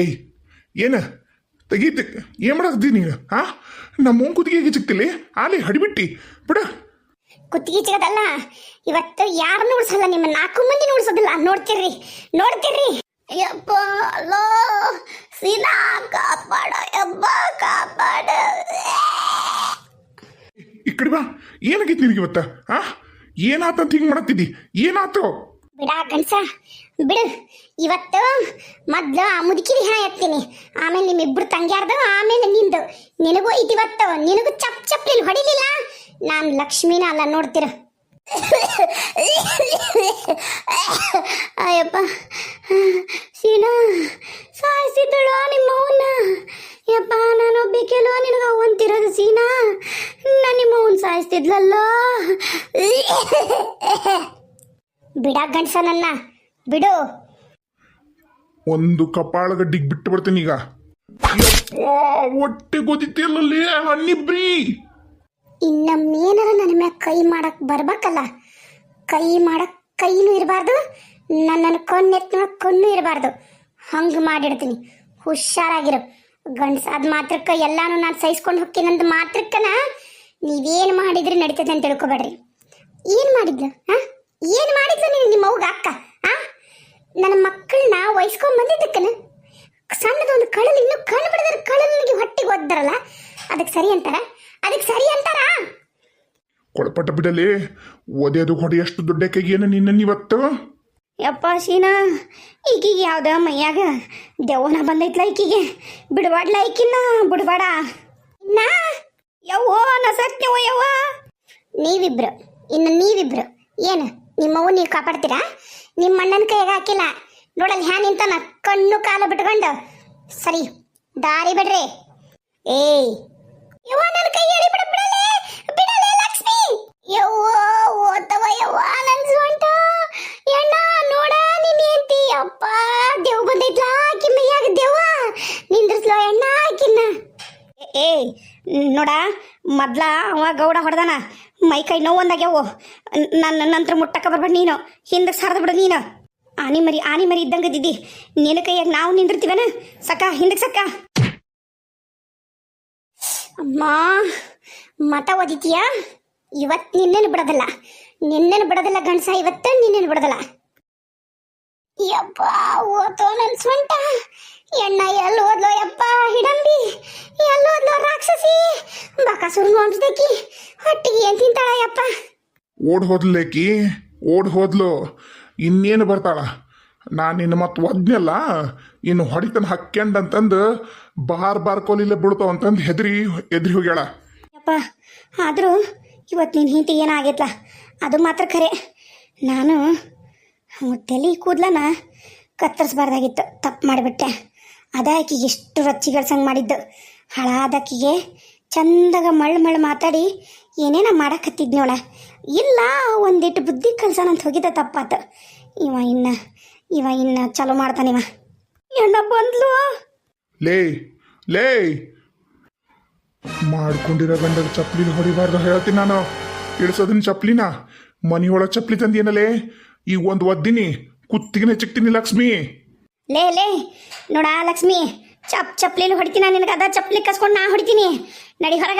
ಏಯ್ ಏನ? ತೆಗೀತಿ ಏನ್ ಮಾಡಕ್ತಿ ನೀನು? ಹಾ ನಮ್ಮ ಕುತ್ತಿಗೆಗೆ ಸಿಕ್ತಿಲ್ಲ ಆಲಿ ಹಡಿಬಿಟ್ಟಿ. ಬಿಡ. ಕುತ್ತಿಗೆ ಚಿಗದಲ್ಲ ಇವತ್ತು ಯಾರನ್ನು ಉಳಿಸಲ್ಲ ನಿಮ್ಮ ನಾಲ್ಕು ಮಂದಿ ಉಳಿಸೋದಿಲ್ಲ. ನೋಡ್ತೀರ್ರಿ ನೋಡ್ತೀರ್ರಿ. ಯಪ್ಪ ಅಲ್ಲೋ ಸೀನಾ ಕಾಪಾಡ ಯಪ್ಪ ಕಾಪಾಡ. ಈ ಕಡೆ ಬಾ. ಏನಾಗೈತಿ ನಿನಗೆ ಇವತ್ತ ಹಾ ಏನಾತಂತ ಹಿಂಗ್ ಮಾಡತ್ತಿದ್ದಿ? ಏನಾತು? ಬಿಡ ಗಂಡ್ಸ ಬಿಡು. ಇವತ್ತು ಮೊದ್ಲು ಆ ಮುದುಕಿರಿ ಹೆಣ ಎತ್ತೀನಿ. ಆಮೇಲೆ ನಿಮ್ಮಿಬ್ರು ತಂಗ್ಯಾರ್ದು, ಆಮೇಲೆ ನಿಂದು. ನಿನಗೂ ಐತಿ ಇವತ್ತು. ನಿನಗೂ ಚಪ್ ಚಪ್ಲಿಲ್ ಹೊಡಿಲಿಲ್ಲ. ನಾನು ಲಕ್ಷ್ಮಿನ ಅಲ್ಲ ನೋಡ್ತೀರ. ಅಯ್ಯಪ್ಪ. ಸೀನಾ, ಸಾಯಿಸಿದ್ದಳು ನಿಮ್ಮವನ್ನ ಯಪ್ಪ, ನಾನು ಒಬ್ಬೇಕೆಲ್ವ ನಿನಗ ಅವಂತಿರೋದು ಸೀನಾ? ನಾನು ನಿಮ್ಮವನ್ ಸಾಯಿಸ್ತಿದ್ಲಲ್ಲೋ? ಬಿಡ ಗಂಡ್ಸ ನನ್ನ ಬಿಡು. ಒಂದು ಕಪಾಳ ಗಡ್ಡಿಗೆ ಬಿಟ್ಟು ಬಿಡ್ತೀನಿ ಈಗ. ಯಪ್ಪಾ, ಹೊಟ್ಟೆ ಗೊತ್ತಿಲ್ಲಲ್ಲಿ ಹನ್ನಿಬ್ರಿ ಇನ್ನೊಮ್ಮೇನಾರ ನನ್ನ ಮ್ಯಾಗ ಕೈ ಮಾಡಕ್ ಬರ್ಬೇಕಲ್ಲ? ಕೈ ಮಾಡಕ್ ಕೈನೂ ಇರಬಾರ್ದು ನನ್ನನ್ನು ಕಣ್ಣೆತ್ ನೋಡಕ್ ಕಣ್ಣು ಇರಬಾರ್ದು. ಹಂಗೆ ಮಾಡಿಡ್ತೀನಿ ಹುಷಾರಾಗಿರು. ಗಂಡಸಾದ ಮಾತ್ರಕ್ಕೆ ಎಲ್ಲಾನು ನಾನು ಸಹಿಸ್ಕೊಂಡು ಹೋಗ್ತೀನಂತ ಮಾತ್ರಕ್ಕನ ನೀವೇನು ಮಾಡಿದ್ರೆ ನಡೀತದೆ ಅಂತ ತಿಳ್ಕೊಬೇಡ್ರಿ. ಏನು ಮಾಡಿದ್ಲು ಹಾ? ಏನು ಮಾಡಿದ್ಲು ನೀನು ನಿಮ್ಮ ಅವ್ಗ ಅಕ್ಕ? ನನ್ನ ಮಕ್ಕಳನ್ನ ವಹಿಸ್ಕೊಂಡ್ ಬಂದಿದ್ದಕ್ಕನ? ಸಣ್ಣದೊಂದು ಕಳಲು ಇನ್ನು ಕಣ್ಣು ಬಿಡದ್ರ ಕಳಲು ನನಗೆ ಹೊಟ್ಟೆಗೆ ಒದ್ದರಲ್ಲ? ಅದಕ್ಕೆ ಸರಿ ಅಂತಾರ? ಅದಕ್ಕೆ ಸರಿ ಅಂತಾರ? ಕೊಳಪಟ್ಟ ಬಿಡಲಿ. ಓದೇದು ಹೊಡಿ ಎಷ್ಟು ದೊಡ್ಡ ಕೈಗೇನ ನಿನ್ನ ಇವತ್ತು? ಯಪ್ಪ ಶೀನಾ ಈಕಿಗೆ ಯಾವ್ದ ಮೈಯಾಗ ದೇವನ ಬಂದೈತ್ಲ ಈಕಿಗೆ. ಬಿಡಬಾಡ್ಲ ಈಕಿನ್ನ ಬಿಡಬೇಡ ನಾ ಯವ್ವೋ ನಾ ಸತ್ಯವ ಯವ್ವ. ನೀವಿಬ್ರು ಇನ್ನು ನೀವಿಬ್ರು. ಏನು ನಿಮ್ಮವ್ವ ನೀವು ಕಾಪಾಡ್ತೀರಾ? ನಿಮ್ಮ ಅಣ್ಣನ ಕೈಗೆ ಹಾಕಿಲ್ಲ. ನೋಡಲ್ ಹ್ಯಾ ನಿಂತಾನ, ಕಣ್ಣು ಕಾಲು ಬಿಟ್ಕೊಂಡು. ಸರಿ, ದಾರಿ ಬಿಡ್ರಿ. ಏಯ್, ಯವ್ವ ನನ್ನ ಕೈ ಎಳಿ ಬಿಡ ಬಿಡಲೇ ಬಿಡಲೇ ಲಕ್ಷ್ಮಿ. ಯವ್ವ, ಓದವ ಯವ್ವ ನನ್ ಸೊಂಟ ಎಣ್ಣ, ನೋಡ, ನಿನ್ ಹೆಂಡ್ತಿ. ಅಪ್ಪ ದೇವ್ ಬಂದೈತ್ಲ ಆಕಿ ಮೈಯಾಗ ದೇವ ನಿಂದ್ರಸ್ಲೋ ಎಣ್ಣ ಆಕಿನ್ನ. ಏ ನೋಡ, ಮೊದ್ಲ ಅವ ಗೌಡ ಹೊಡೆದಾನ. ಮೈ ಕೈ ನೋವು ಒಂದಾಗ್ಯಾವು ನನ್ನ ನಂತರ ಮುಟ್ಟಕ್ಕ ಬರ್ಬೇಡ ನೀನು. ಹಿಂದಕ್ಕೆ ಸರಿದು ಬಿಡು ನೀನು. ಆನಿ ಮರಿ ಆನಿ ಮರಿ ಇದ್ದಂಗೆ ಇದ್ದಿದ್ದಿ. ನಿನ್ನ ಕೈಯಾಗ ನಾವು ನಿಂದಿರ್ತೀವನ? ಸಕ್ಕ, ಹಿಂದಕ್ಕೆ ಸಕ್ಕ. ಅಮ್ಮ, ಮಠ ಓದಿತೀಯ ಇವತ್ತು ನಿನ್ನೇನು ಬಿಡೋದಲ್ಲ. ನಿನ್ನೇನು ಬಿಡೋದಿಲ್ಲ ಗಂಡಸ, ಇವತ್ತು ನಿನ್ನೇನು ಬಿಡೋದಲ್ಲ. ಯಪ್ಪ ಓತೋ ನನ್ನ ಸೊಂಟ ಎಣ್ಣ ಎಲ್ಲಿ ಓದ್ಲೋ ಯಪ್ಪ ಹಿಡಂಬಿ? ಎಲ್ಲಿ ಓದ್ಲೋ ರಾಕ್ಷಸಿ? ಬಕಾಸುರ್ ನೋಡ್ದಕ್ಕಿ ಹೊಟ್ಟಿಗೆ ಏನ್ ತಿಂತಾಳ ಯಪ್ಪ? ಓಡ್ ಹೋದ್ಲೇಕಿ ಓಡ್ ಹೋದ್ಲು. ಇನ್ನೇನು ಬರ್ತಾಳ? ನಾನು ನಿನ್ನ ಮತ್ತೆ ಒದ್ನೆಲ್ಲ ಇನ್ನು ಹೊಡಿತನ ಹಕ್ಕೆಂಡಂತಂದು ಬಾರ್ ಬಾರ್ ಕೋಲಿಲ್ಲ ಬಿಡ್ತಾವ ಅಂತಂದು ಹೆದ್ರಿ ಎದ್ರಿ ಹೋಗ್ಯಾಳ. ಯಪ್ಪ ಆದರೂ ಇವತ್ತು ನಿನ್ನ ಹಿಂತಿ ಏನಾಗೈತ್ಲ ಅದು ಮಾತ್ರ ಖರೆ. ನಾನು ತಲೆ ಕೂದ್ಲನ ಕತ್ತರಿಸ್ಬಾರ್ದಾಗಿತ್ತು ತಪ್ಪು ಮಾಡಿಬಿಟ್ಟೆ. ಅದ ಆಕಿಗೆ ಎಷ್ಟು ರೊಚ್ಚಿಗಳ್ಸಂಗೆ ಮಾಡಿದ್ದು. ಹಳಾದಕ್ಕಿಗೆ ಚಂದಾಗ ಮಳ್ಳು ಮಳ್ಳು ಮಾತಾಡಿ ಏನೇನ ಮಾಡಕತ್ತಿದ್ ನೋಡ ಇಲ್ಲ ಒಂದಿಟ್ಟು ಬುದ್ಧಿ ಕಲ್ಸನ ಅಂತ ಹೋಗಿದ್ದ ತಪ್ಪಾತ. ಇವ ಇನ್ನ ಇವ ಇನ್ನ ಚಲೋ ಮಾಡ್ತಾನಿವ ಎಣ್ಣ ಬಂದ್ಲು? ಲೇ ಲೇ! ಮಾಡ್ಕೊಂಡಿರೋ ಗಂಡಗ ಚಪ್ಲಿನ ಹೊಡಿಬಾರ್ದು ಹೇಳ್ತೀನಿ ನಾನು. ಇಳಿಸೋದಿನ ಚಪ್ಲಿನ ಮನೆಯೊಳಗೆ ಚಪ್ಲಿ ತಂದೇನಲೇ ಈಗ ಒಂದು ಒದ್ದಿನಿ ಕುತ್ತಿಗೆನೆ ಚಿಕ್ತೀನಿ ಲಕ್ಷ್ಮಿ. ಲೇ ಲೇ ನೋಡ ಲಕ್ಷ್ಮಿ ಚಪ್ ಚಪ್ಲಿಲಿ ಹೊಡಿತೀನಿ ನಿನಗೆ? ಅದ ಚಪ್ಲಿ ಕಸ್ಕೊಂಡು ನಾ ಹೊಡಿತೀನಿ. ನಡಿ ಹೊರಗ.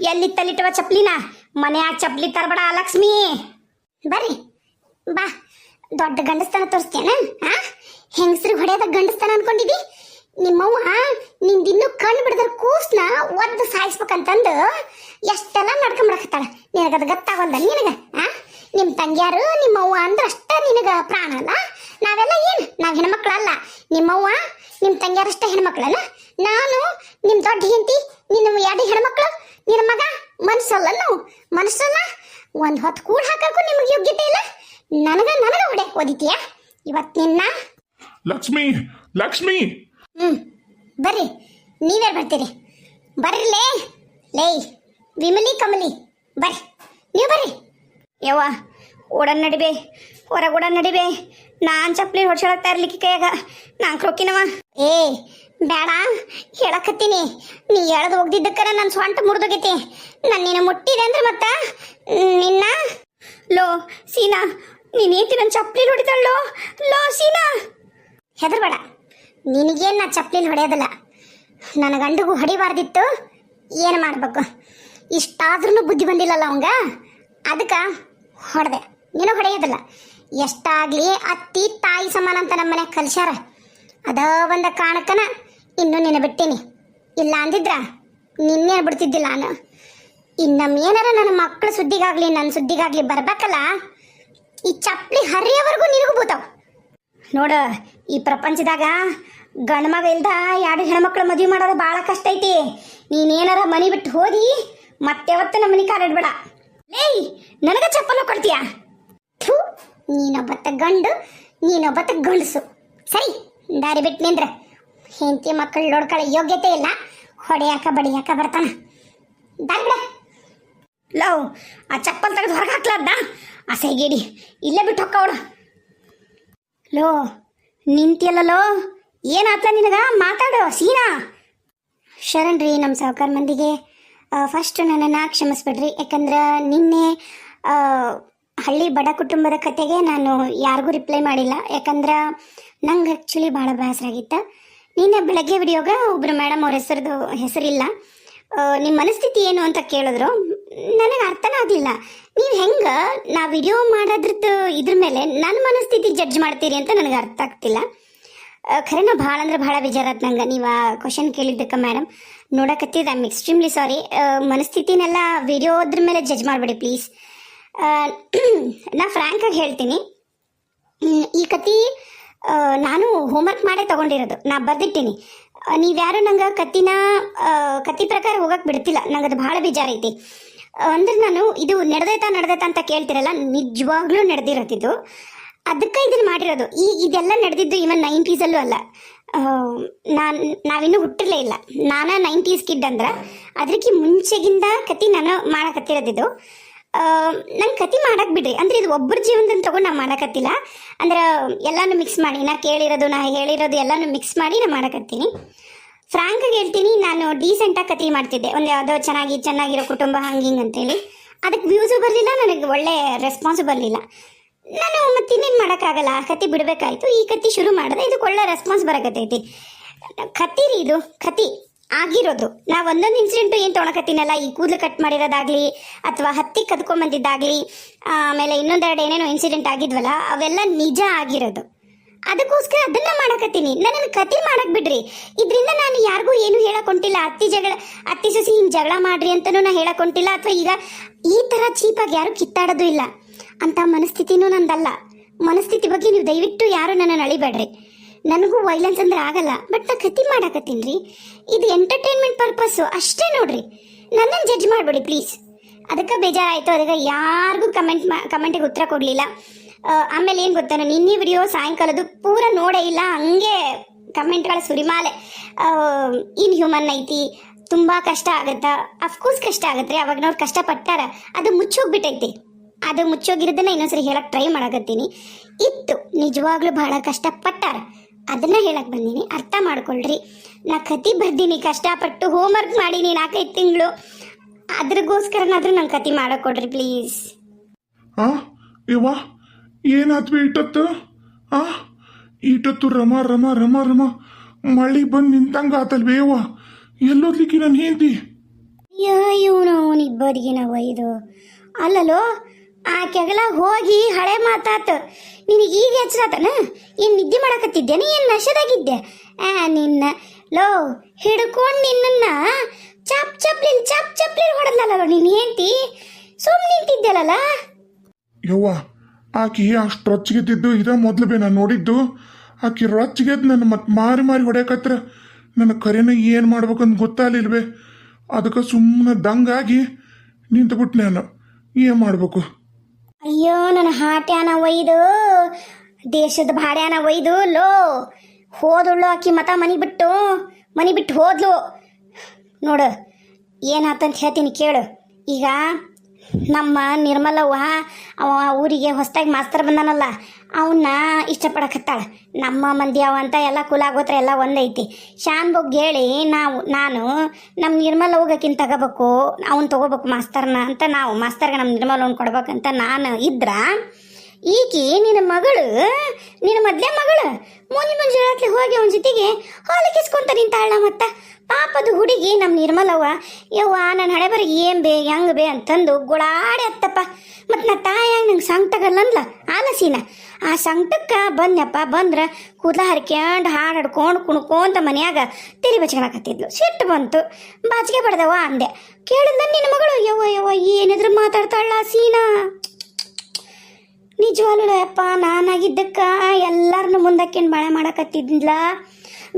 ಎಲ್ಲಿ ತಲಿಟ್ಟವ ಚಪ್ಲಿನ? ಮನ್ಯಾಗ ಚಪ್ಲಿ ತರಬೇಡ ಲಕ್ಷ್ಮಿ. ಬರ್ರಿ. ಬಾ. ದೊಡ್ಡ ಗಂಡಸ್ತನ ತೋರಿಸ್ತೇನ ಹಾ ಹೆಂಗಸ್ರಿಗೆ ಹೊಡೆಯೋದ ಗಂಡಸ್ತನ ಅನ್ಕೊಂಡಿದಿ? ನಿಮ್ಮವ್ವ ನಿಂದಿನ್ನೂ ಕಣ್ಣು ಬಿಡದ್ರ ಕೂಸ್ನ ಒದ್ದು ಸಾಯಿಸ್ಬೇಕಂತಂದು ಎಷ್ಟೆಲ್ಲ ನಡ್ಕೊಂಬಿಡಕತ್ತಾಳ. ನಿನಗದು ಗೊತ್ತಾಗಲ್ಲ ನಿನಗ? ಆ? ನಿಮ್ಮ ತಂಗ್ಯಾರು ನಿಮ್ಮವ್ವ ಅಂದ್ರೆ ಅಷ್ಟ ನಿನಗ ಪ್ರಾಣ ಅಲ್ಲ ನಾವೆಲ್ಲ ಏನು? ನಾವು ಹೆಣ್ಮಕ್ಳಲ್ಲ ನಿಮ್ಮವ್ವ ನಿಮ್ಮ ತಂಗಿಯರಷ್ಟೇ ಹೆಣ್ಮಕ್ಳಲ್ಲ? ನಾನು ನಿಮ್ಮ ದೊಡ್ಡ ಹೆಂಡತಿ ನಿನ್ನ ಎರಡು ಹೆಣ್ಮಕ್ಳು ನಿನ್ನ ಮಗ ಮನಸ್ಸಲ್ಲ ನಾವು. ಮನಸ್ಸಲ್ಲ ಒಂದು ಹೊತ್ತು ಕೂಡ ಹಾಕಕ್ಕೂ ನಿಮಗೆ ಯೋಗ್ಯತೆ ಇಲ್ಲ. ನನಗ ನನಗ ಹೊಡೆ ಓದಿತೀಯ? ಇವತ್ತು ನಿನ್ನ? ಲಕ್ಷ್ಮಿ ಲಕ್ಷ್ಮಿ! ಹ್ಮ್ ಬರ್ರಿ. ನೀವೇ ಬರ್ತೀರಿ. ಬರ್ರಿ ಲೇ. ಲೇ ವಿಮಲಿ ಕಮಲಿ ಬರ್ರಿ. ನೀವು ಬರ್ರಿ. ಯವ್ವ ಓಡನ್ ನಡಿಬೇ ಹೊರಗೆ ನಡಿಬೆ ನಡಿಬೇ. ನಾನ್ ಚಪ್ಲಿ ಹೊಡ್ಸಳಕ್ತಾ ಇರ್ಲಿಕ್ಕೆ ಕೈಯಾಗ. ನಾನ್ ಕ್ರೊಕ್ಕಿನವ. ಏ, ಬೇಡ, ಹೇಳಕತ್ತೀನಿ. ನೀ ಎಳ್ದು ಹೋಗ್ದಿದ್ದಕ್ಕರ ನನ್ನ ಸೊಂಟ ಮುರಿದೋಗೈತಿ. ನಾನು ನಿನ್ನ ಮುಟ್ಟಿದೆ ಅಂದ್ರೆ ಮತ್ತ? ನಿನ್ನ? ಲೋ, ಸೀನಾ ನೀನೇಂತಿ ನನ್ನ ಚಪ್ಲಿ ಹೊಡಿತಾಳೋ ಲೋ? ಸೀನಾ! ಹೆದರ್ಬೇಡ. ನಿನಗೇನು ನಾ ಚಪ್ಪಲಿ ಹೊಡೆಯೋದಿಲ್ಲ. ನನ್ನ ಗಂಡಗೂ ಹೊಡಿಬಾರ್ದಿತ್ತು. ಏನು ಮಾಡ್ಬೇಕು? ಇಷ್ಟಾದ್ರೂ ಬುದ್ಧಿ ಬಂದಿಲ್ಲಲ್ಲ ಅವಂಗ? ಅದಕ್ಕೆ ಹೊಡೆದೆ. ನೀನು ಹೊಡೆಯೋದಿಲ್ಲ. ಎಷ್ಟಾಗ್ಲಿ ಅತ್ತಿ ತಾಯಿ ಸಮಾನ ಅಂತ ನಮ್ಮ ಮನೆ ಕಲ್ಸ್ಯಾರ. ಅದ ಒಂದ ಕಾರಣಕ್ಕನ ಇನ್ನು ನಿನ್ನ ಬಿಟ್ಟೀನಿ. ಇಲ್ಲ ಅಂದಿದ್ರ ನಿನ್ನೆ ಬಿಡ್ತಿದ್ದಿಲ್ಲ ನಾನು. ಇನ್ನೊಮ್ಮೆ ಏನಾರ ನನ್ನ ಮಕ್ಕಳ ಸುದ್ದಿಗಾಗ್ಲಿ ನನ್ನ ಸುದ್ದಿಗಾಗ್ಲಿ ಬರ್ಬೇಕಲ್ಲ, ಈ ಚಪ್ಪಲಿ ಹರಿಯವರೆಗೂ ನಿನಗೂ ಬೂತಾವ್ ನೋಡ, ಈ ಪ್ರಪಂಚದಾಗ ಗಂಡ ಮಗ ಇಲ್ದ ಎರಡು ಹೆಣ್ಮಕ್ಳು ಮದುವೆ ಮಾಡೋದು ಭಾಳ ಕಷ್ಟ ಐತಿ. ನೀನೇನಾರ ಮನಿ ಬಿಟ್ಟು ಹೋದಿ ಮತ್ತೆ ಯಾವತ್ತು ನಮ್ಮ ಮನೆ ಕಾಲಿಡ್ಬೇಡ. ಲೇಯ್ ನನಗೆ ಚಪ್ಪಲು ಕೊಡ್ತೀಯಾ? ಥು. ನೀನೊಬ್ಬತ್ತ ಗಂಡು, ನೀನೊಬ್ಬತ್ತ ಗಂಡಸು. ಸರಿ, ದಾರಿ ಬಿಟ್ಟು ನಿಂದ್ರೆ ಹೆಂಡತಿ ಮಕ್ಕಳು ನೋಡ್ಕೊಳ್ಳೋ ಯೋಗ್ಯತೆ ಇಲ್ಲ. ಹೊಡೆಯಾಕ, ಬಡಿಯಾಕ ಬರ್ತಾನ. ದಾರಿ ಬಿಡ. ಲವ್, ಆ ಚಪ್ಪಲ್ ತೆಗೆದು ಹೊರಗೆ ಹಾಕ್ಲಾರ್ದ? ಆ ಸೈಗೇಡಿ, ಇಲ್ಲೇ ಬಿಟ್ಟು ಹೊಕ್ಕವಳು ಲೋ, ನಿಂತಿಯಲ್ಲೋ ಏನಾತ ನಿನಗ? ಮಾತಾಡು, ಸೀನಾ. ಶರಣ್ ರೀ ನಮ್ಮ ಸಾವುಕಾರ ಮಂದಿಗೆ. ಫಸ್ಟ್ ನನ್ನನ್ನು ಕ್ಷಮಿಸ್ಬಿಡ್ರಿ. ಯಾಕಂದ್ರೆ ನಿನ್ನೆ ಹಳ್ಳಿ ಬಡ ಕುಟುಂಬದ ಕತೆಗೆ ನಾನು ಯಾರಿಗೂ ರಿಪ್ಲೈ ಮಾಡಿಲ್ಲ. ಯಾಕಂದ್ರೆ ನಂಗೆ ಆ್ಯಕ್ಚುಲಿ ಭಾಳ ಬೇಸರಾಗಿತ್ತು ನಿನ್ನೆ ಬೆಳಗ್ಗೆ ವಿಡಿಯೋಗ ಒಬ್ಬರು ಮೇಡಮ್ ಅವ್ರ ಹೆಸರದು ಹೆಸರಿಲ್ಲ. ನಿಮ್ಮ ಮನಸ್ಥಿತಿ ಏನು ಅಂತ ಕೇಳಿದ್ರು. ನನಗೆ ಅರ್ಥನೇ ಆಗಲಿಲ್ಲ. ನೀವು ಹೆಂಗೆ ನಾ ವಿಡಿಯೋ ಮಾಡೋದ್ರದ್ದು ಇದ್ರ ಮೇಲೆ ನನ್ನ ಮನಸ್ಥಿತಿ ಜಡ್ಜ್ ಮಾಡ್ತೀರಿ ಅಂತ ನನಗೆ ಅರ್ಥ ಆಗ್ತಿಲ್ಲ. ಖರೇನ ಭಾಳ ಅಂದ್ರೆ ಭಾಳ ಬೇಜಾರಾತ್ ನಂಗೆ. ನೀವು ಆ ಕ್ವಶನ್ ಕೇಳಿದ್ದಕ್ಕೆ ಮೇಡಮ್ ನೋಡಕತ್ತಿದ್ದು. ಐ ಆಮ್ ಎಕ್ಸ್ಟ್ರೀಮ್ಲಿ ಸಾರಿ ಮನಸ್ಥಿತಿನೆಲ್ಲ ವಿಡಿಯೋದ್ರ ಮೇಲೆ ಜಡ್ಜ್ ಮಾಡಬೇಡಿ ಪ್ಲೀಸ್ ನಾ ಫ್ರ್ಯಾಂಕಾಗಿ ಹೇಳ್ತೀನಿ. ಈ ಕತಿ ನಾನು ನಾನು ಹೋಮ್ವರ್ಕ್ ಮಾಡೇ ತಗೊಂಡಿರೋದು. ನಾ ಬರ್ದಿಟ್ಟೀನಿ. ನೀವ್ಯಾರು ನಂಗೆ ಕತ್ತಿನ ಕತಿ ಕತ್ತಿ ಪ್ರಕಾರ ಹೋಗಕ್ಕೆ ಬಿಡ್ತಿಲ್ಲ. ನಂಗೆ ಅದು ಭಾಳ ಬೇಜಾರೈತಿ. ಅಂದ್ರೆ ನಾನು ಇದು ನಡೆದೈತಾ ನಡೆದೈತಾ ಅಂತ ಕೇಳ್ತಿರಲ್ಲ, ನಿಜವಾಗ್ಲೂ ನಡೆದಿರೋದಿದ್ದು ಅದಕ್ಕೆ ಇದನ್ನ ಮಾಡಿರೋದು. ಈ ಇದೆಲ್ಲ ನಡೆದಿದ್ದು ಇವನ್ ನೈಂಟೀಸಲ್ಲೂ ಅಲ್ಲ ನಾನು, ನಾವಿನ್ನೂ ಹುಟ್ಟಿರಲೇ ಇಲ್ಲ. ನಾನಾ ನೈಂಟೀಸ್ ಕಿಡ್ ಅಂದ್ರೆ ಅದಕ್ಕೆ ಮುಂಚೆಗಿಂದ ಕತಿ ನಾನು ಮಾಡಕತ್ತಿರೋದಿದ್ದು ನಂಗೆ ಕತಿ ಮಾಡಕ್ ಬಿಡ್ರಿ. ಅಂದ್ರೆ ಇದು ಒಬ್ಬರ ಜೀವನದಿಂದ ತಗೊಂಡು ನಾ ಮಾಡಕತ್ತಿಲ್ಲ. ಅಂದ್ರೆ ಎಲ್ಲಾನು ಮಿಕ್ಸ್ ಮಾಡಿ, ನಾ ಕೇಳಿರೋದು, ನಾ ಹೇಳಿರೋದು ಎಲ್ಲಾನು ಮಿಕ್ಸ್ ಮಾಡಿ ನಾ ಮಾಡಕತ್ತೀನಿ. ಫ್ರಾಂಕಾಗಿ ಹೇಳ್ತೀನಿ, ನಾನು ಡೀಸೆಂಟಾಗಿ ಕತಿ ಮಾಡ್ತಿದ್ದೆ. ಒಂದು ಯಾವುದೋ ಚೆನ್ನಾಗಿ, ಚೆನ್ನಾಗಿರೋ ಕುಟುಂಬ, ಹಂಗೆ ಹಿಂಗೆ ಅಂತೇಳಿ. ಅದಕ್ಕೆ ವ್ಯೂಸು ಬರಲಿಲ್ಲ, ನನಗೆ ಒಳ್ಳೆ ರೆಸ್ಪಾನ್ಸು ಬರಲಿಲ್ಲ. ನಾನು ಮತ್ತೆ ಇನ್ನೇನು ಮಾಡೋಕ್ಕಾಗಲ್ಲ, ಆ ಕತಿ ಬಿಡಬೇಕಾಯ್ತು. ಈ ಕತಿ ಶುರು ಮಾಡಿದೆ, ಇದಕ್ಕೆ ಒಳ್ಳೆ ರೆಸ್ಪಾನ್ಸ್ ಬರಕತ್ತೈತಿ. ಕತ್ತಿರಿ ರೀ ಇದು ಕತಿ ಆಗಿರೋದು. ನಾ ಒಂದೊಂದು ಇನ್ಸಿಡೆಂಟು ಏನು ತೊಗೊಳಕತ್ತೀನಲ್ಲ ಈ ಕೂದಲು ಕಟ್ ಮಾಡಿರೋದಾಗಲಿ, ಅಥವಾ ಹತ್ತಿ ಕದ್ಕೊಂಬಂದಿದ್ದಾಗಲಿ, ಆಮೇಲೆ ಇನ್ನೊಂದೆರಡು ಏನೇನೋ ಇನ್ಸಿಡೆಂಟ್ ಆಗಿದ್ವಲ್ಲ, ಅವೆಲ್ಲ ನಿಜ ಆಗಿರೋದು. ಅದಕ್ಕೋಸ್ಕರ ಅದನ್ನ ಮಾಡಕತ್ತೀನಿ. ನನ್ನ ಕತೆ ಮಾಡಕ್ ಬಿಡ್ರಿ. ಇದರಿಂದ ನಾನು ಯಾರಿಗೂ ಏನು ಹೇಳಕ್ ಹೊಂಟಿಲ್ಲ. ಅತ್ತಿ ಜಗಳ, ಅತ್ತಿ ಸೊಸಿ ಹಿಂಗೆ ಜಗಳ ಮಾಡ್ರಿ ಅಂತಾನು ನಾನು ಹೇಳಕ್ ಹೊಂಟಿಲ್ಲ. ಅಥವಾ ಈಗ ಈ ತರ ಚೀಪಾಗಿ ಯಾರು ಕಿತ್ತಾಡೋದು ಇಲ್ಲ. ಅಂತ ಮನಸ್ಥಿತಿನೂ ನಂದಲ್ಲ. ಮನಸ್ಥಿತಿ ಬಗ್ಗೆ ನೀವು ದಯವಿಟ್ಟು ಯಾರು ನನ್ನ ಅಳಿಬೇಡ್ರಿ. ನನಗೂ ವೈಲೆನ್ಸ್ ಅಂದ್ರೆ ಆಗಲ್ಲ ಬಟ್ ನಾ ಕತಿ ರೀ. ಇದು ಎಂಟರ್ಟೈನ್ಮೆಂಟ್ ಪರ್ಪಸ್ಸು ಅಷ್ಟೇ ನೋಡ್ರಿ. ನನ್ನನ್ನು ಜಡ್ಜ್ ಮಾಡಬೇಡಿ ಪ್ಲೀಸ್ ಅದಕ್ಕೆ ಬೇಜಾರಾಯಿತು, ಅದಕ್ಕೆ ಯಾರಿಗೂ ಕಮೆಂಟ್ ಮಾ ಕಮೆಂಟಿಗೆ ಉತ್ತರ ಕೊಡಲಿಲ್ಲ. ಆಮೇಲೆ ಏನು ನಾನು ನಿನ್ನೆ ವಿಡಿಯೋ ಸಾಯಂಕಾಲದ್ದು ಪೂರ ನೋಡೇ ಇಲ್ಲ, ಹಂಗೆ ಕಮೆಂಟ್ಗಳ ಸುರಿಮಾಲೆ. ಇನ್ ಹ್ಯೂಮನ್ ಐತಿ, ತುಂಬಾ ಕಷ್ಟ ಆಗುತ್ತಾ? ಅಫ್ಕೋರ್ಸ್ ಕಷ್ಟ ಆಗತ್ತೆ ಕಷ್ಟ ಕಷ್ಟಪಟ್ಟಾರ. ಅದು ಮುಚ್ಚೋಗ್ಬಿಟ್ಟೈತಿ. ಅದು ಮುಚ್ಚೋಗಿರೋದನ್ನ ಇನ್ನೊಂದ್ಸರಿ ಹೇಳಕ್ಕೆ ಟ್ರೈ ಮಾಡಕತ್ತೀನಿ. ಇತ್ತು, ನಿಜವಾಗ್ಲೂ ಬಹಳ ಕಷ್ಟಪಟ್ಟಾರ. ಅದನ್ನ ಹೇಳಕ್ ಬಂದೀನಿ. ಅರ್ಥ ಮಾಡ್ಕೊಳ್ರಿ. ನಾ ಕತಿ ಬರ್ದೀನಿ ಕಷ್ಟಪಟ್ಟು ಹೋಮ್ವರ್ಕ್ ಮಾಡೀನಿ ನಾಲ್ಕೈದು ತಿಂಗಳು. ಅದ್ರಗೋಸ್ಕರನಾದ್ರೂ ನಂಗೆ ಕತಿ ಮಾಡಕ್ ಕೊಡ್ರಿ ಪ್ಲೀಸ್ ಆ? ಇವ? ಏನಾತ್ವಿ ಇಟ್ಟತ್ತು ಆ? ಇಟ್ಟತ್ತು ರಮ ರಮ ರಮ ರಮ. ಮಳಿ ಬಂದು ನಿಂತಂಗ ಆತಲ್ವೇ ಯವ್ವ ಎಲ್ಲೋದ್ಲಿಕ್ಕೆ ನಾನು ಹೇಂತಿ ಅಯ್ಯೋ ಇವನು ಅವನಿಬ್ಬರಿಗೆ ನಾವು ಇದು ಅಲ್ಲಲೋ ಆ ಕೆಗಲ ಹೋಗಿ ಹಳೆ ಮಾತಾತ. ನಿನಗೆ ಈಗ ಎಚ್ಚರಾತನ? ಏನು ನಿದ್ದೆ ಮಾಡಕತ್ತಿದ್ದೇನೆ ಏನು ನಶದಾಗಿದ್ದೆ? ಆ, ನಿನ್ನ, ಲೋ, ಹಿಡ್ಕೊಂಡು ನಿನ್ನನ್ನ ಚಪ್ ಚಪ್ಲಿನ್ ಚಪ್ ಚಪ್ಲಿನ್ ಹೊಡೆದ್ಲಲ್ಲ ನೀನು ಹೆಂಡ್ತಿ? ಸುಮ್ ನಿಂತಿದ್ದೆಲಲ್ಲ ಯವ್ವ, ಆಕಿ ಅಷ್ಟು ರೊಚ್ಚಿಗೆದ್ದಿದ್ದು ಇದ ಮೊದ್ಲು ಬೇ ನಾನು ನೋಡಿದ್ದು. ಆಕಿ ರೊಚ್ಚಿಗೆದ್ದು ನನ್ನ ಮತ್ತೆ ಮಾರಿ ಮಾರಿ ಹೊಡೆಯಕತ್ರ. ನನ್ನ ಕರೆನ ಏನು ಮಾಡ್ಬೇಕಂತ ಗೊತ್ತಾಗಲಿಲ್ವೇ? ಅದಕ್ಕೆ ಸುಮ್ಮನೆ ದಂಗಾಗಿ ನಿಂತುಬಿಟ್ಟು ನಾನು. ಏನು ಮಾಡಬೇಕು? ಅಯ್ಯೋ, ನನ್ನ ಹಾಟ್ಯಾನ ಒಯ್ದು, ದೇಶದ ಭಾಡ್ಯಾನ ಒಯ್ದು, ಲೋ, ಹೋದಳು ಆಕಿ ಮತ ಮನಿ ಬಿಟ್ಟು ಮನಿ ಬಿಟ್ಟು ಹೋದ್ಲು. ನೋಡು, ಏನಾತಂತ ಹೇಳ್ತೀನಿ ಕೇಳು. ಈಗ ನಮ್ಮ ನಿರ್ಮಲವ್ವ ಅವ ಊರಿಗೆ ಹೊಸ್ದಾಗಿ ಮಾಸ್ತರ್ ಬಂದಾನಲ್ಲ ಅವನ್ನ ಇಷ್ಟಪಡಕತ್ತಾಳ ನಮ್ಮ ಮಂದಿ ಅವ ಅಂತ ಎಲ್ಲ ಕುಲಾಗೋತ್ರ ಎಲ್ಲ ಒಂದೈತಿ. ಶಾನ್ ಬಗ್ಗೆ ಹೇಳಿ, ನಾವು, ನಾನು ನಮ್ಮ ನಿರ್ಮಲ ಹೋಗಕ್ಕಿಂತ ತಗೋಬೇಕು, ಅವ್ನು ತಗೋಬೇಕು ಮಾಸ್ತರ್ನ ಅಂತ ನಾವು, ಮಾಸ್ತರ್ಗೆ ನಮ್ಮ ನಿರ್ಮಲ ಅವ್ನು ಕೊಡ್ಬೇಕಂತ ನಾನು ಇದ್ರ ಈಕಿ ನಿನ್ನ ಮಗಳು, ನಿನ್ನ ಮೊದಲೇ ಮಗಳು, ಮುಂಜಿ ಮುಂಜಾನೆ ಹೋಗಿ ಅವನ ಜೊತೆಗೆ ಹೊಲಕಿಸ್ಕೊಂತ ನಿಂತಾಳ ಮತ್ತ? ಪಾಪದ ಹುಡುಗಿ ನಮ್ಮ ನಿರ್ಮಲವ್ವ, ಯವ್ವ ನನ್ನ ಹಳೆ ಬರಿಗೆ ಏನ್ ಬೇ, ಹೆಂಗ್ ಬೇ ಅಂತಂದು ಗುಳಾಡಿ ಅತ್ತಪ್ಪ ಮತ್ತು ನಾ ತಾಯಾಗ ನಂಗೆ ಸಂಕಟಗಲ್ಲಂದ್ಲ, ಆಲಸಿನ. ಆ ಸಂಕಟಕ್ಕೆ ಬಂದ್ನಪ್ಪ, ಬಂದ್ರೆ ಕೂದಲ ಹರ್ಕ್ಯಾಂಡ್ ಹಾಡು ಹಾಡ್ಕೊಂಡು ಕುಣ್ಕೊಂತ ಮನ್ಯಾಗ ತಿರಿ ಬಚ್ಕೊಳಕತ್ತಿದ್ಲು ಸಿಟ್ಟು ಬಂತು. ಬಾಚಿಗೆ ಬಡ್ದವ ಅಂದೆ. ಕೇಳಿದ ನಿನ್ನ ಮಗಳು? ಯವ್ವ ಯವ್ವ, ಏನಿದ್ರು ಮಾತಾಡ್ತಾಳ ಸೀನಾ ನಿಜವಾಗ್ಲೂ ಅಪ್ಪ, ನಾನಾಗಿದ್ದಕ್ಕ, ಎಲ್ಲರನ್ನು ಮುಂದಕ್ಕೇನು ಬಾಳೆ ಮಾಡಕತ್ತಿದ್ಲ.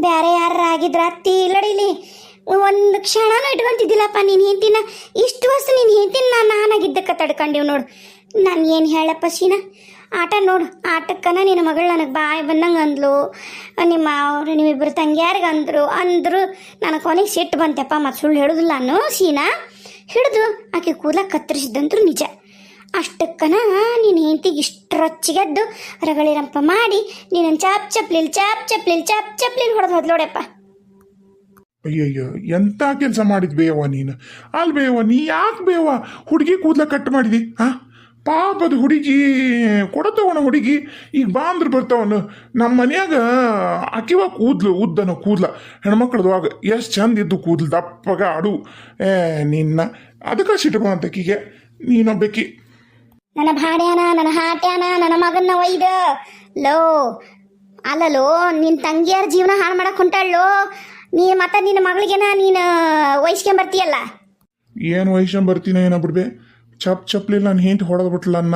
ಬೇರೆ ಯಾರು ಆಗಿದ್ರ ಅತ್ತಿ ಇಲ್ಲಡಿಲಿ ಒಂದು ಕ್ಷಣನೂ ಇಟ್ಕೊಂತಿದ್ದಿಲ್ಲಪ್ಪ ನೀನು ಹೇಳ್ತೀನ ಇಷ್ಟು ವರ್ಷ ನೀನು ಹೇಳ್ತೀನಿ ನಾನು ನಾನಾಗಿದ್ದಕ್ಕ ತಡ್ಕೊಂಡಿವ್ ನೋಡು. ನಾನು ಏನು ಹೇಳಪ್ಪ ಸೀನಾ ಆಟ ನೋಡು, ಆಟಕ್ಕನ ನಿನ್ನ ಮಗಳು ನನಗೆ ಬಾಯಿ ಬಂದಂಗೆ ಅಂದ್ಲು. ನಿಮ್ಮ ಅವ್ರು ನಿಮ್ಮಿಬ್ಬರು ತಂಗಿಯಾರಿಗೆ ಅಂದರು ಅಂದರು ನನಗೆ ಕೊನೆಗೆ ಸಿಟ್ಟು ಬಂತೆಪ್ಪ ಮತ್ತು ಸುಳ್ಳು ಹೇಳೋದಿಲ್ಲ ನಾನು ಸೀನಾ ಹಿಡಿದು ಆಕೆ ಕೂದಲ ಕತ್ತರಿಸಿದಂತೂ ನಿಜ. ಅಷ್ಟಕ್ಕನ ನೀನು ಹೆಂಡತಿಗೆ ಇಷ್ಟು ರೊಚ್ಚಿಗೆದ್ದು ರಗಳಿರಂಪ ಮಾಡಿ ನೀನು ಚಾಪ್ ಚಪ್ಲಿಲ್ ಚಾಪ್ ಚಪ್ಲಿಲ್ ಚಾಪ್ ಚಪ್ಲಿಲ್ ಹೊಡೆದು ಹೋದ್ಲೋಡೆಪ್ಪ ಅಯ್ಯಯ್ಯೋ, ಎಂತ ಕೆಲಸ ಮಾಡಿದ್ ಬೇವ ನೀನು? ಅಲ್ ಬೇವ, ನೀ ಯಾಕೆ ಬೇವ? ಹುಡುಗಿ ಕೂದ್ಲ ಕಟ್ ಮಾಡಿದಿ ಹಾ ಪಾಪದ ಹುಡುಗಿ, ಕೊಡತವನ ಹುಡುಗಿ, ಈಗ ಬಾ ಅಂದ್ರೆ ಬರ್ತಾವನು. ನಮ್ಮ ಮನ್ಯಾಗ ಅಕಿವ ಕೂದ್ಲು, ಉದ್ದನ ಕೂದ್ಲ. ಹೆಣ್ಮಕ್ಳದವಾಗ ಎಷ್ಟು ಚಂದ ಇದ್ದು ಕೂದ್ಲು, ದಪ್ಪಗ ಅಡು ಏ, ನಿನ್ನ, ಅದಕ್ಕೆ ಸಿಟ್ಟು ಬಂತಕ್ಕಿಗೆ ನೀನೊಬ್ಬಕಿ. ನನ್ನ ಭಾಡ್ಯಾನ, ನನ್ನ ಹಾಟ್ಯಾನ, ನನ್ನ ಮಗನ್ನ ಒಯ್ದ. ಲೋ, ಅಲ್ಲಲೋ ನಿನ್ನ ತಂಗಿಯರ ಜೀವನ ಹಾಳು ಮಾಡಕ್ ಹೊಂಟಾಳೋ ನೀ ಮತ್ತೆ ನಿನ್ನ ಮಗಳಿಗೆನ ನೀನು ವಹಿಸ್ಕೊಂಬರ್ತೀಯಲ್ಲ ಏನು ವಯಸ್ಸನ್ ಬರ್ತೀನ ಏನೋ ಬಿಡ್ಬೆ. ಚಪ್ ಚಪ್ಲಿಲ್ಲ ನಾನು ಹೆಂಟ್ ಹೊಡೆದ್ಬಿಟ್ಲ ಅನ್ನ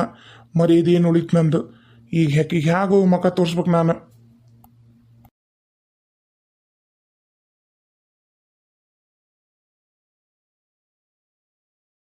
ಮರಿ ಇದೇನು ಉಳಿತು ನಂದು. ಈಗ ಹೆಕ್ಕಿಗೆ ಹೇಗೋ ಮಕ ತೋರಿಸ್ಬೇಕು ನಾನು.